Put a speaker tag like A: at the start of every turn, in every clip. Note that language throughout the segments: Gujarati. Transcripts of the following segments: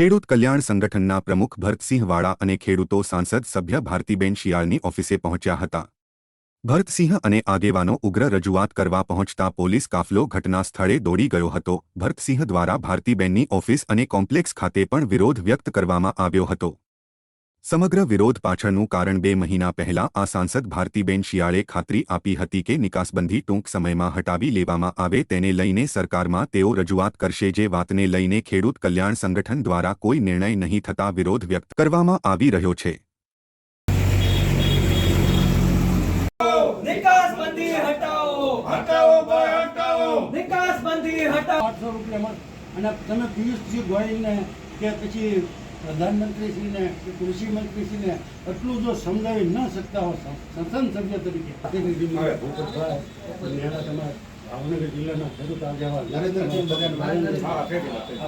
A: ખેડૂત કલ્યાણ સંગઠનના પ્રમુખ ભરતસિંહ વાળા અને ખેડૂતો સાંસદ સભ્ય ભારતીબેન શિયાળની ઓફિસે પહોંચ્યા હતા. ભરતસિંહ અને આગેવાનો ઉગ્ર રજૂઆત કરવા પહોંચતા પોલીસ કાફલો ઘટના સ્થળે દોડી ગયો હતો. ભરતસિંહ દ્વારા ભારતીબેનની ઓફિસ અને કોમ્પ્લેક્સ ખાતે પણ વિરોધ વ્યક્ત કરવામાં આવ્યો હતો. સમગ્ર વિરોધ પાછળનું કારણ બે મહિના પહેલા આ સાંસદ ભારતીબેન શિયાળે ખાતરી આપી હતી કે નિકાસબંધી ટૂંક સમયમાં હટાવી લેવામાં આવે તેને લઈને સરકારમાં તેઓ રજૂઆત કરશે જે વાતને લઈને ખેડૂત કલ્યાણ સંગઠન દ્વારા કોઈ નિર્ણય નહીં થતા વિરોધ વ્યક્ત કરવામાં આવી રહ્યો છે.
B: નિકાસ હટાવો!
C: હટાવો ભાઈ હટાવો!
B: નિકાસ હટાવો!
D: આઠસો રૂપિયામાં. અને તમે પિયુષજી ગોયલને કે પછી પ્રધાનમંત્રીશ્રીને કે કૃષિ મંત્રીશ્રીને એટલું જો સમજાવી ન શકતા હો સંસદ સભ્ય તરીકે પ્રતિનિધિ નેના તમારા ભાવનગર જિલ્લાના ખેડૂત આગેવાન નરેન્દ્રસિંહ બધાને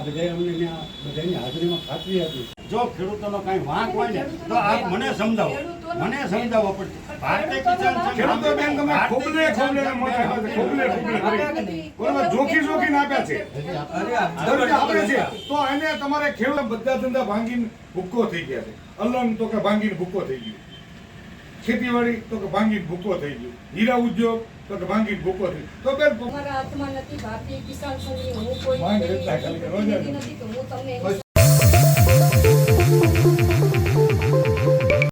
D: બધાએ અમને ત્યાં બધાની હાજરીમાં ખાતરી આપી. જો ખેડૂતોનો કાંઈ વાંક હોય ને તો આપ મને સમજાવો. મને સમજાવો પણ ભારતીય કિસાન
C: ખેડૂતો બેન તમે ખોબલે ખોબલે ને મોટા હાથે ખોબલે ખોબલે બરોબર જોખી જોખીને આપ્યા છે? દરજ્જા છે. તો એને તમારે ખેડૂત બધા ધંધા ભાંગીને ભૂક્કો થઈ ગયા છે. અલંગ તો કે ભાંગીને ભૂક્કો થઈ ગયું ખેતીવાડી તો કે ભાંગી ભૂકો થઈ ગયું. હીરા ઉદ્યોગ તો કે ભાંગી ભૂકો થઈ તો બેન
E: મારા હાથમાં નથી ભારતીય કિસાન સંઘની હું કોઈ નથી હું તમને